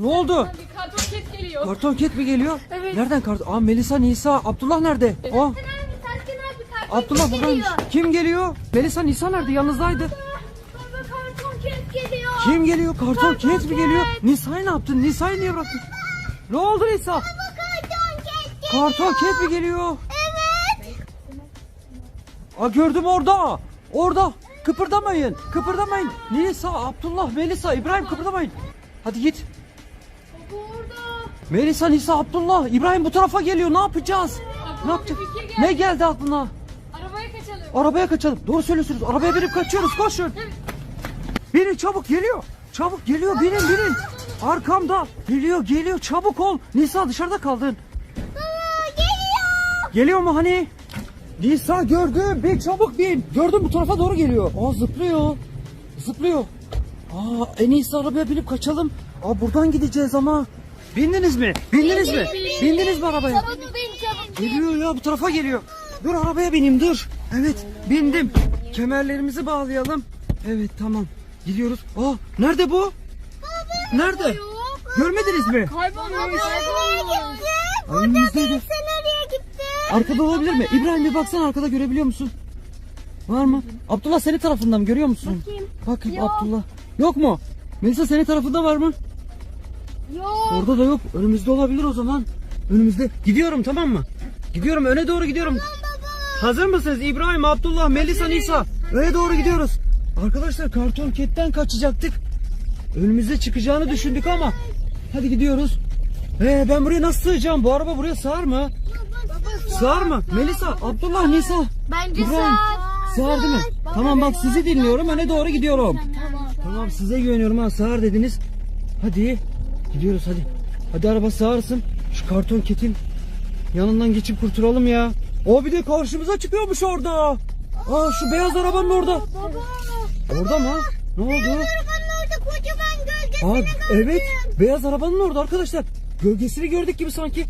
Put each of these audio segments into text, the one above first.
Ne oldu? Bir karton ket geliyor. Karton ket mi geliyor? Evet. Nereden karton? Aa Melisa, Nisa, Abdullah nerede? Abi karton Abdullah ket buradaymış. geliyor. Kim geliyor? Melisa, Nisa nerede? Yanınızdaydı. Baba karton ket geliyor. Kim geliyor? Karton Karton ket mi geliyor? ket. Nisa'yı ne yaptın? Nisa'yı niye bıraktın? Ne oldu Nisa? Baba karton ket geliyor. Karton ket mi geliyor? Evet. Aa gördüm orada. Orada. Kıpırdamayın. Kıpırdamayın. Nisa, Abdullah, Melisa, İbrahim kıpırdamayın. Hadi git. Melisa, Nisa, Abdullah, İbrahim bu tarafa geliyor. Ne yapacağız? Aklıma Ne yapacağız? bir geldi. Ne geldi aklına? Arabaya kaçalım. Arabaya kaçalım. Doğru söylüyorsunuz. Arabaya binip kaçıyoruz. Koşun. Binin çabuk geliyor. Çabuk geliyor. Binin binin. Arkamda. Geliyor geliyor. Çabuk ol. Nisa dışarıda kaldın. Baba geliyor. Geliyor mu hani? Nisa gördüm. Bin çabuk bin. Gördüm bu tarafa doğru geliyor. Aa zıplıyor. Zıplıyor. Aa en iyisi arabaya binip kaçalım. Aa buradan gideceğiz ama. Bindiniz mi? Bindiniz mi? Bindiniz mi arabaya? Çabuk bin çabuk. Geliyor ya bu tarafa geliyor. Dur arabaya bineyim dur. Evet bindim. Kemerlerimizi bağlayalım. Evet tamam. Gidiyoruz. Aa nerede bu? Nerede? Yok. Görmediniz mi? Kaybolmuş. Nereye gitti? Önümüzdeydi. Sen nereye gitti? Arkada olabilir mi? İbrahim bir baksana arkada görebiliyor musun? Var mı? Abdullah senin tarafından mı görüyor musun? Bakayım. Bakayım Yok. Abdullah. Yok mu? Melisa senin tarafında var mı? Yok. Orada da yok. Önümüzde olabilir o zaman. Önümüzde. Gidiyorum tamam mı? Gidiyorum öne doğru gidiyorum. Hazır mısınız İbrahim, Abdullah, Melisa, Nisa? Öne doğru gidiyoruz. Arkadaşlar karton ketten kaçacaktık. Önümüze çıkacağını düşündük ama. Hadi gidiyoruz. Ee, ben buraya nasıl sığacağım? Bu araba buraya sığar mı? Sığar mı? Melisa, Abdullah, Nisa. Bence İbrahim. Sığar değil mi? Tamam bak sizi dinliyorum. Öne doğru gidiyorum. Tamam. Tamam size güveniyorum ha sığar dediniz. Hadi gidiyoruz hadi. Hadi araba sığarsın. Şu karton ketin yanından geçip kurtulalım ya. O bir de karşımıza çıkıyormuş orada. Aa şu beyaz arabanın orada. Baba. Orada mı? Ne oldu? Arabanın orada kocaman gölgesini Aa, gördüm. evet beyaz arabanın orada arkadaşlar. Gölgesini gördük gibi sanki.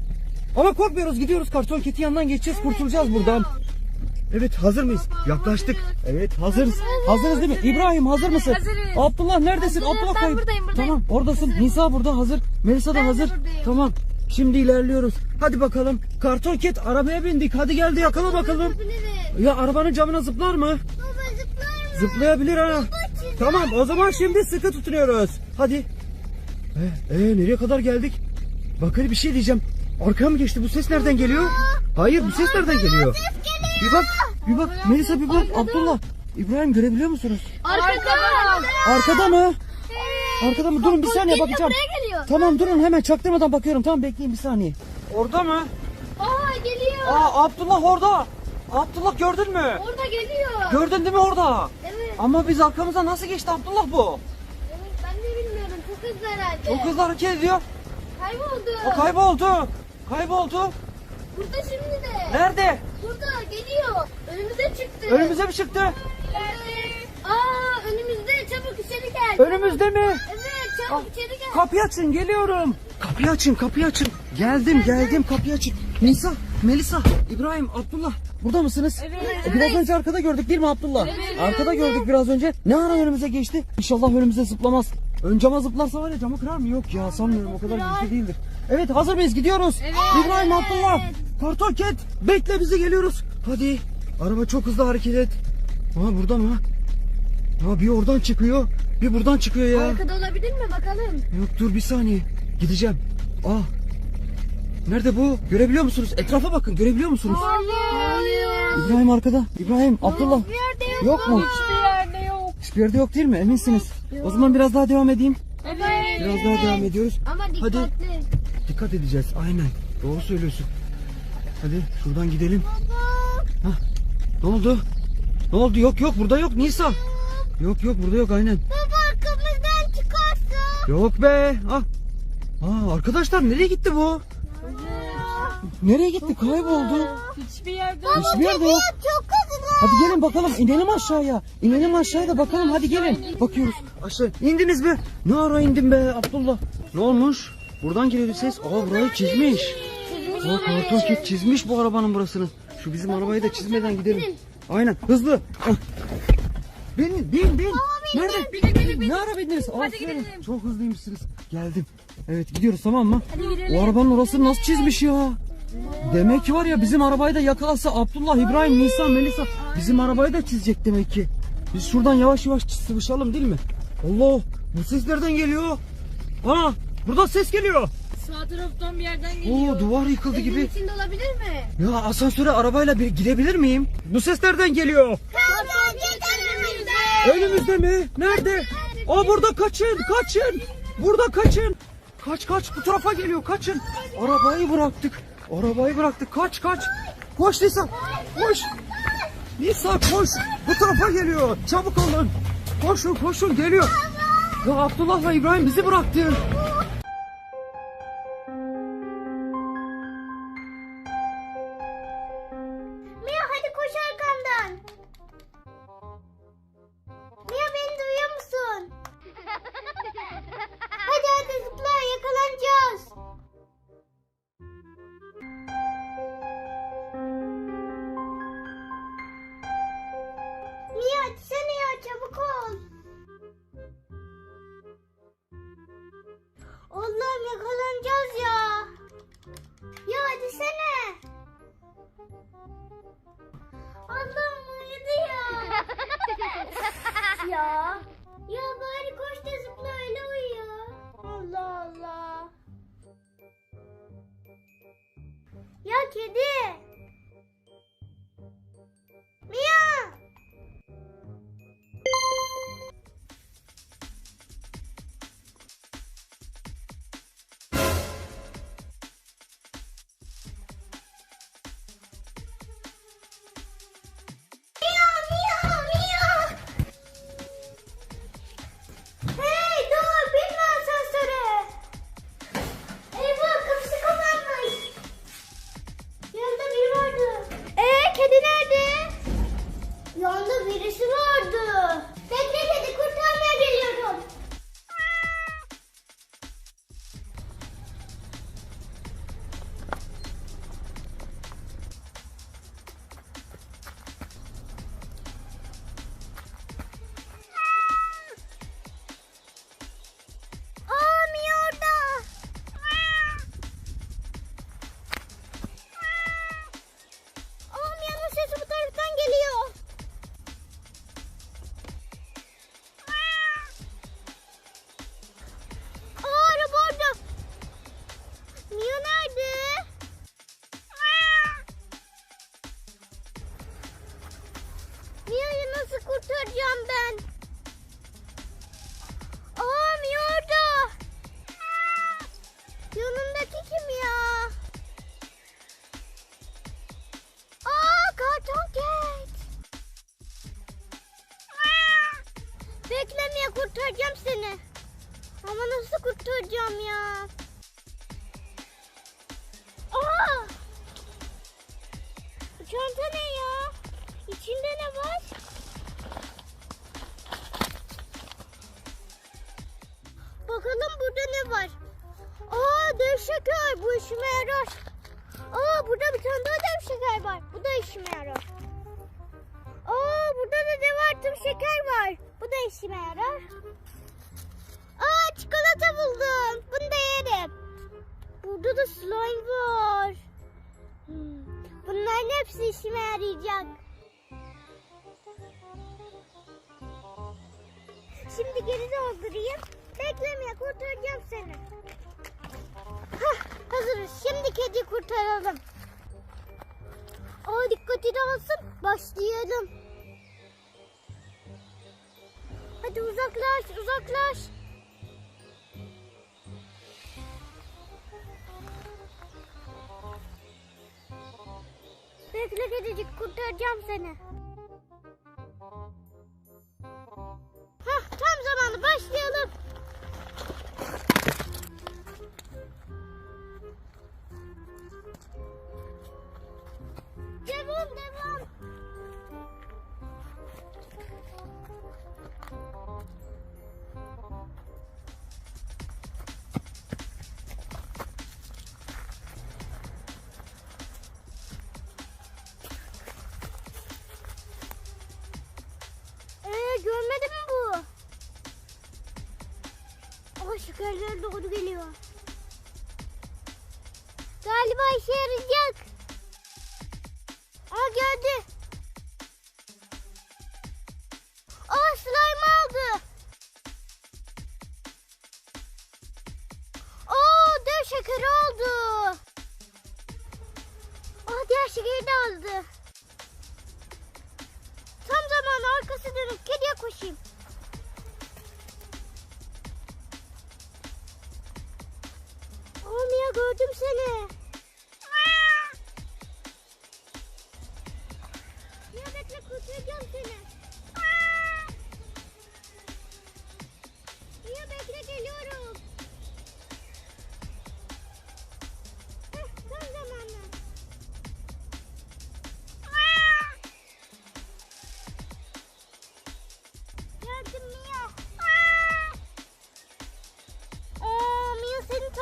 Ama korkmuyoruz gidiyoruz karton ketin yanından geçeceğiz kurtulacağız buradan. Evet hazır mıyız? Yaklaştık. Evet hazırız. Hazırız değil mi? İbrahim hazır mısın? Hazırız. Abdullah neredesin? Hazırım, Abdullah ben kayıp. buradayım, buradayım. Tamam oradasın. Nisa burada hazır. Melisa da Ben de hazır. buradayım. Tamam. Şimdi ilerliyoruz. Hadi bakalım. Karton ket arabaya bindik. Hadi geldi yakala bakalım. Ya arabanın camına zıplar mı? Baba zıplar mı? Zıplayabilir ha. Tamam o zaman şimdi sıkı tutunuyoruz. Hadi. Ee, ee, nereye kadar geldik? Bakır bir şey diyeceğim. Arkaya mı geçti? Bu ses nereden geliyor? Hayır bu ses nereden geliyor? Bir bak, bir bak. Melisa bir bak. Abdullah. İbrahim görebiliyor musunuz? Arkada. Arkada mı? Arkada mı? Durun bir saniye Geliyor, bakacağım. Tamam durun hemen çaktırmadan bakıyorum. Tamam bekleyin bir saniye. Orada mı? Aa geliyor. Aa Abdullah orada. Abdullah gördün mü? Orada geliyor. Gördün değil mi orada? Evet. Ama biz arkamıza nasıl geçti Abdullah bu? Evet ben de bilmiyorum. Çok hızlı herhalde. Çok hızlı hareket ediyor. Kayboldu. O kayboldu. Kayboldu. Burada şimdi de. Nerede? Burada geliyor. Önümüze çıktı. Önümüze mi çıktı? Evet. Aa önümüzde çabuk içeri gel. Önümüzde mi? Evet çabuk içeri gel. Kapıyı açın geliyorum. Kapıyı açın kapıyı açın. Geldim geldim kapıyı açın. Nisa, Melisa, İbrahim, Abdullah burada mısınız? Evet. Biraz önce arkada gördük değil mi Abdullah? Arkada gördük biraz önce. Ne ara önümüze geçti? İnşallah önümüze zıplamaz. Ön cama zıplarsa var ya camı kırar mı? Yok ya sanmıyorum o kadar güçlü değildir. Evet hazır mıyız? Gidiyoruz. İbrahim, Abdullah. Karton ket. Bekle bizi geliyoruz. Hadi. Araba çok hızlı hareket et. Aa burada mı? Ha bir oradan çıkıyor. Bir buradan çıkıyor ya. Arkada olabilir mi bakalım? Yok dur bir saniye. Gideceğim. Aa. Nerede bu? Görebiliyor musunuz? Etrafa bakın. Görebiliyor musunuz? Hayır. İbrahim arkada. İbrahim, Abdullah. Yerde yok. Yok mu? Hiçbir yerde yok. Hiçbir yerde yok değil mi? Eminsiniz. O zaman biraz daha devam edeyim. Evet. Biraz daha devam ediyoruz. Ama Hadi. dikkatli. Dikkat edeceğiz. Aynen. Doğru söylüyorsun. Hadi şuradan gidelim. Hah. Ne oldu? Ne oldu? Yok yok burada yok Nisa. Yok yok burada yok aynen. Baba arkamızdan çıkarsa. Yok be. Ah. Aa, arkadaşlar nereye gitti bu? Nereye gitti? Kayboldu. Hiçbir yerde yok. Hiçbir yerde yok. Çok. Hadi gelin bakalım inelim aşağıya. İnelim aşağıya da bakalım hadi gelin. Bakıyoruz aşağı. İndiniz mi? Ne ara indin be Abdullah? Ne olmuş? Buradan geliyordu ses. Aa burayı çizmiş. Aa karton ket çizmiş bu arabanın burasını. Şu bizim arabayı da çizmeden gidelim. Aynen hızlı. Ah. Bin bin bin. Nerede? Ne ara bindiniz? Aferin. gidelim. Çok hızlıymışsınız. Geldim. Evet gidiyoruz tamam mı? Hadi gidelim. O arabanın orasını nasıl çizmiş ya? Demek ki var ya bizim arabayı da yakalasa Abdullah, İbrahim, Nisa, Melisa bizim arabayı da çizecek demek ki. Biz şuradan yavaş yavaş sıvışalım değil mi? Allah bu ses nereden geliyor? Aa burada ses geliyor. Sağ taraftan bir yerden geliyor. Oo duvar yıkıldı Evin gibi. içinde olabilir mi? Ya asansöre arabayla bir girebilir miyim? Bu ses nereden geliyor? Önümüzde. Önümüzde mi? Nerede? Aa burada kaçın, kaçın. Burada kaçın. Kaç kaç bu tarafa geliyor kaçın. Arabayı bıraktık. Arabayı bıraktık. Kaç kaç. Koş Nisa. Koş. Nisa koş. Bu tarafa geliyor. Çabuk olun. Koşun koşun geliyor. Ya Abdullah'la İbrahim bizi bıraktı. Nasıl kurtaracağım ben? Aa Mia orada. Yanındaki kim ya? Aa karton ket. Bekle Mia kurtaracağım seni. Ama nasıl kurtaracağım ya? Bakalım burada ne var? Aa dev şeker bu işime yarar. Aa burada bir tane daha dev şeker var. Bu da işime yarar. Aa burada da dev artım şeker var. Bu da işime yarar. Aa çikolata buldum. Bunu da yerim. Burada da slime var. Hmm, Bunların hepsi işime yarayacak. Şimdi geri doldurayım. Beklemeye kurtaracağım seni. Hah, hazırız. Şimdi kedi kurtaralım. Aa dikkati dağılsın. Başlayalım. Hadi uzaklaş, uzaklaş. Bekle kedicik kurtaracağım seni. Hah tam zamanı başlayalım. Aa diğer şekeri de aldı. Tam zamanı arkası dönüp kediye koşayım. Mia gördüm seni.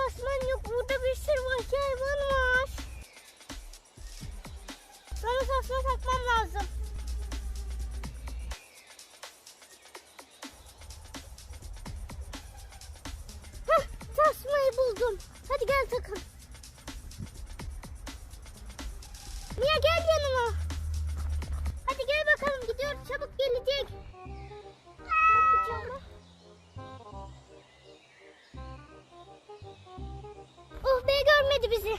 Tasman yok. Burada bir sürü vahşi hayvan var. Sana tasma takmam lazım. Bizi.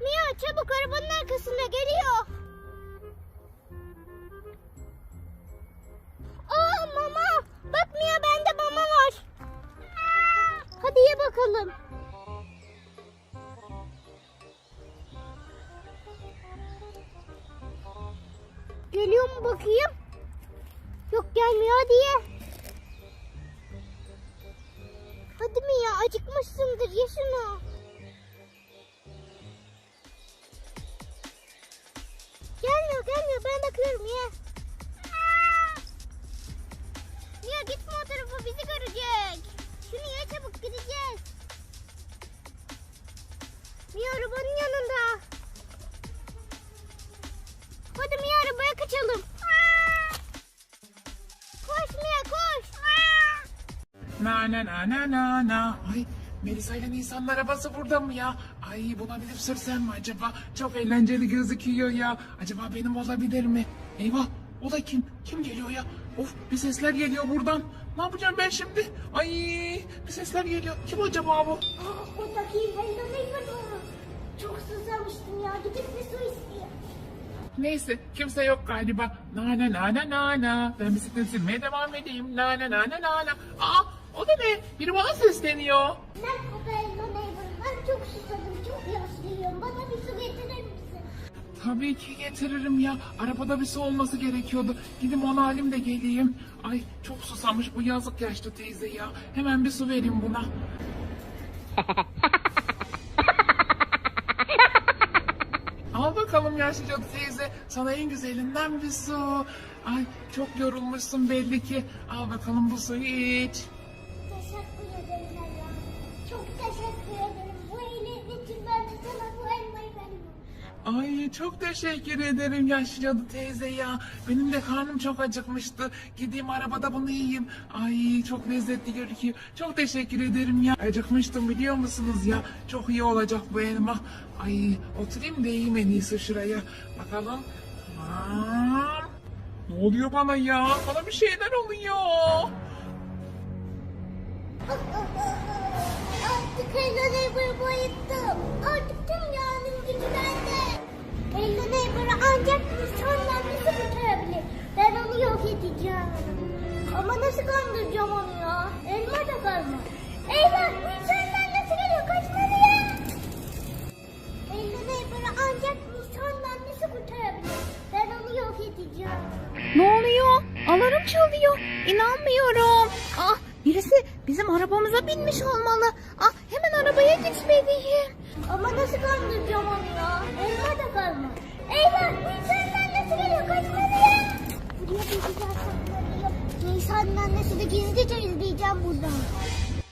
Mia çabuk arabanın arkasına geliyor. Bakıyorum ye. Mia gitme o tarafa bizi görecek. Şunu ye çabuk gideceğiz. Mia arabanın yanında. Hadi Mia arabaya kaçalım. Koş Mia koş. Na na na na na na. Ay Melisa ile Nisan'ın arabası burada mı ya? Ay buna binip sürsem mi acaba? Çok eğlenceli gözüküyor ya. Acaba benim olabilir mi? Eyvah o da kim? Kim geliyor ya? Of bir sesler geliyor buradan. Ne yapacağım ben şimdi? Ay bir sesler geliyor. Kim acaba bu? Aa, buradaki hello neighbor. Çok susamıştım ya gidip bir su isteyeyim. Neyse kimse yok galiba. Na na na na na na. Ben bisiklet sürmeye devam edeyim. Na na na na na na. Aa o da ne? Biri bana sesleniyor. Merhaba hello neighbor. Ben çok susadım yaşlıyım. Bana bir su getirir misin? Tabii ki getiririm ya. Arabada bir su olması gerekiyordu. Gidip onu alayım da geleyim. Ay çok susamış bu yazık yaşlı teyze ya. Hemen bir su vereyim buna. Al bakalım yaşlıca teyze. Sana en güzelinden bir su. Ay çok yorulmuşsun belli ki. Al bakalım bu suyu iç. Çok teşekkür ederim yaşlı cadı teyze ya. Benim de karnım çok acıkmıştı. Gideyim arabada bunu yiyeyim. Ay çok lezzetli gözüküyor. Çok teşekkür ederim ya. Acıkmıştım biliyor musunuz ya? Çok iyi olacak bu elma. Ay oturayım da yiyeyim en iyisi şuraya. Bakalım. Aa, ne oluyor bana ya? Bana bir şeyler oluyor. Artık Neighbor'ı bayılttım. Artık tüm yağının gücü bende. Hello Neighbor'ı ancak insanlar nasıl kurtarabilir? Ben onu yok edeceğim. Ama nasıl kandıracağım onu ya? Elma da kalma. Eyvah insanlar nasıl geliyor? Kaçmalıyım. Hello Neighbor'ı ancak insanlar nasıl kurtarabilir? Ben onu yok edeceğim. Ne oluyor? Alarm çalıyor. İnanmıyorum. Ah birisi bizim arabamıza binmiş olmalı. Ah hemen arabaya gitmeliyim. Ama nasıl kandıracağım onu ya? Elma da kalma. Eyvah! Nisan'ın annesi geliyor. Kaçmalıyım. Buraya bir güzel saklanayım. Nisan'ın annesi de gizlice izleyeceğim buradan.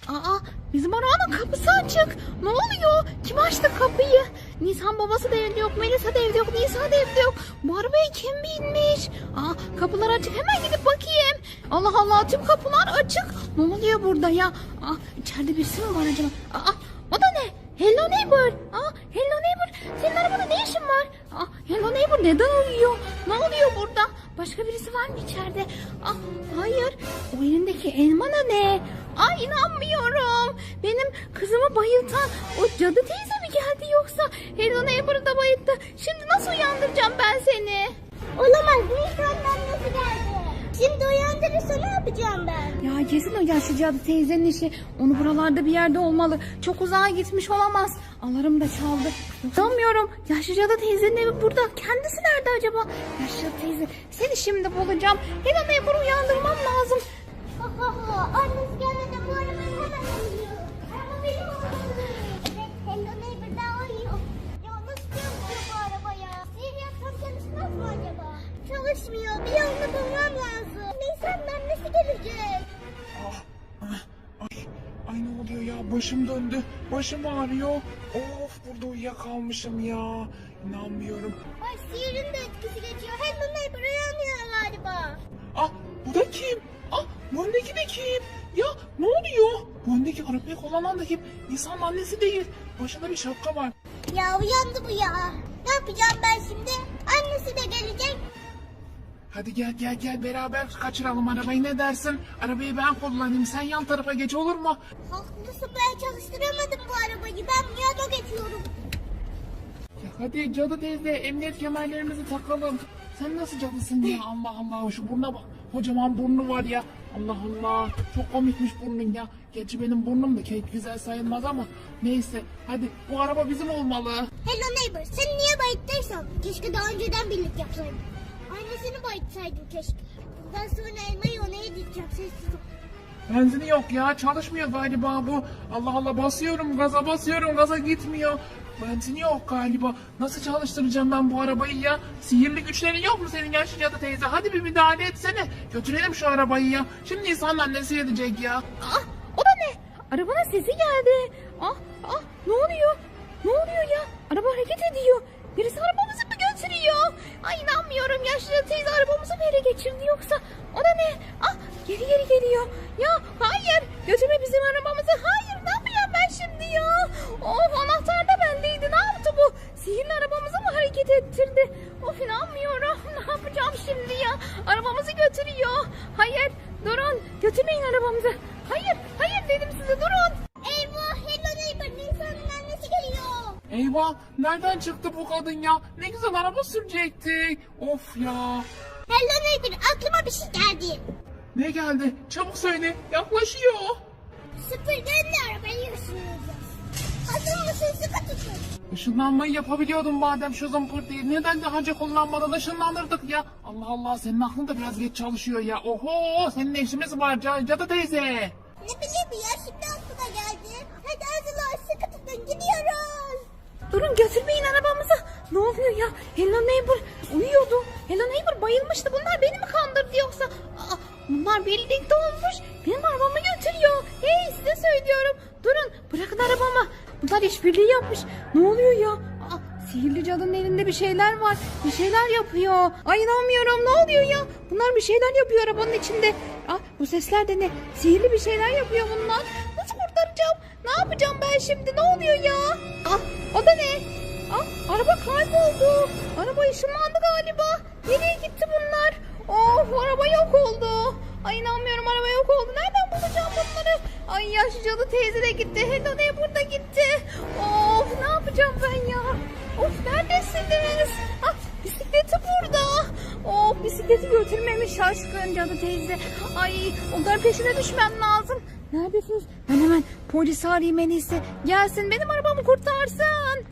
Aa bizim arabanın kapısı açık. Ne oluyor? Kim açtı kapıyı? Nisan babası da evde yok. Melisa da evde yok. Nisa da evde yok. Bu arabaya kim binmiş? Aa, kapılar açık. Hemen gidip bakayım. Allah Allah tüm kapılar açık. Ne oluyor burada ya? Aa, içeride birisi mi var acaba? Aa, o da ne? Hello neighbor. Aa, hello neighbor. Senin arabada ne işin var? Aa, hello neighbor neden uyuyor? Ne oluyor burada? Başka birisi var mı içeride? Aa, hayır. O elindeki elma ne? Ay inanmıyorum. Benim kızımı bayıltan o cadı teyze geldi yoksa? Hello neighbor'ı da bayılttı. Şimdi nasıl uyandıracağım ben seni? Olamaz. Nisan'dan nasıl geldi? Şimdi uyandırırsa ne yapacağım ben? Ya kesin o yaşlı cadı teyzenin işi. Onu buralarda bir yerde olmalı. Çok uzağa gitmiş olamaz. Alarm da çaldı. Sanmıyorum. Yaşlı cadı teyzenin evi burada. Kendisi nerede acaba? Yaşlı cadı teyze. Seni şimdi bulacağım. Hello neighbor uyandırmam başım döndü. Başım ağrıyor. Of burada uyuyakalmışım ya. İnanmıyorum. Ay sihirin de etkisi geçiyor. Hello Neighbor uyanıyor galiba. Ah bu da kim? Ah bu öndeki de kim? Ya ne oluyor? Bu öndeki arabayı kullanan da kim? Nisan'ın annesi değil. Başında bir şapka var. Ya uyandı bu ya. Ne yapacağım ben şimdi? Annesi de gelecek. Hadi gel gel gel beraber kaçıralım arabayı ne dersin? Arabayı ben kullanayım sen yan tarafa geç olur mu? Haklısın ben çalıştıramadım bu arabayı. Ben yana geçiyorum. Ya hadi cadı teyze emniyet kemerlerimizi takalım. Sen nasıl cadısın ya Allah Allah şu buruna bak. Kocaman burnu var ya. Allah Allah çok komikmiş burnun ya. Gerçi benim burnum da pek güzel sayılmaz ama neyse hadi bu araba bizim olmalı. Hello neighbor, sen niye bayıttıysan? Keşke daha önceden birlik yapsaydım. Annesini bayıtsaydım keşke. Bundan sonra elmayı ona yedireceğim, sessiz ol. Benzini yok ya çalışmıyor galiba bu. Allah Allah basıyorum gaza basıyorum gaza gitmiyor. Benzini yok galiba. Nasıl çalıştıracağım ben bu arabayı ya? Sihirli güçlerin yok mu senin yaşlı cadı teyze? Hadi bir müdahale etsene. Götürelim şu arabayı ya. Şimdi insanlar ne edecek ya? Ah, o da ne? Arabanın sesi geldi. Ah, ah, ne oluyor? Ne oluyor ya? Araba hareket ediyor. Birisi arabamızı mı götürüyor? Ay inanmıyorum. Yaşlı teyze arabamızı mı ele geçirdi yoksa? O da ne? Ah, geri geri geliyor. Ya hayır. Götürme bizim arabamızı. Hayır, ne yapacağım ben şimdi ya? Of, anahtar da bendeydi. Ne yaptı bu? Sihirli arabamızı mı hareket ettirdi? Of inanmıyorum. Ne yapacağım şimdi ya? Arabamızı götürüyor. Hayır, durun. Götürmeyin arabamızı. Hayır, hayır dedim size durun. Eyvah, hello neighbor, Nisan'ın annesi geliyor. Eyvah nereden çıktı bu kadın ya? Güzel araba sürecektik. Of ya. Hello neighbor, aklıma bir şey geldi. Ne geldi? Çabuk söyle. Yaklaşıyor. Süpürgeyle arabayı ısınacağız. Hazır mısın? Sıkı tutun. Işınlanmayı yapabiliyordum madem şu zımpırtıyı. Neden daha önce kullanmadan ışınlanırdık ya? Allah Allah senin aklın da biraz geç çalışıyor ya. Oho senin işimiz var Ca- cadı teyze. Ne bileyim ya, şimdi aklıma geldi. Hadi hazırlan, sıkı tutun, gidiyoruz. Durun götürmeyin arabamızı. Ne oluyor ya? Hello Neighbor uyuyordu. Hello Neighbor bayılmıştı. Bunlar beni mi kandırdı yoksa? Aa, bunlar birlikte olmuş. Benim arabamı götürüyor. Hey size söylüyorum. Durun bırakın arabamı. Bunlar işbirliği yapmış. Ne oluyor ya? Aa, sihirli cadının elinde bir şeyler var. Bir şeyler yapıyor. Ay inanmıyorum. Ne oluyor ya? Bunlar bir şeyler yapıyor arabanın içinde. Aa, bu sesler de ne? Sihirli bir şeyler yapıyor bunlar. Nasıl kurtaracağım? Ne yapacağım ben şimdi? Ne oluyor ya? Ah, o da ne? Ah, araba kayboldu. Araba ışınlandı galiba. Nereye gitti bunlar? Of, araba yok oldu. Ay inanmıyorum araba yok oldu. Nereden bulacağım bunları? Ay yaşlı cadı teyze de gitti. Hello ne burada gitti. Of, ne yapacağım ben ya? Of, neredesiniz? Ah, bisikleti burada. Of, bisikleti götürmemiş şaşkın cadı teyze. Ay, onların peşine düşmem lazım. Neredesiniz? Ben hemen polisi arayayım en iyisi. Gelsin benim arabamı kurtarsın.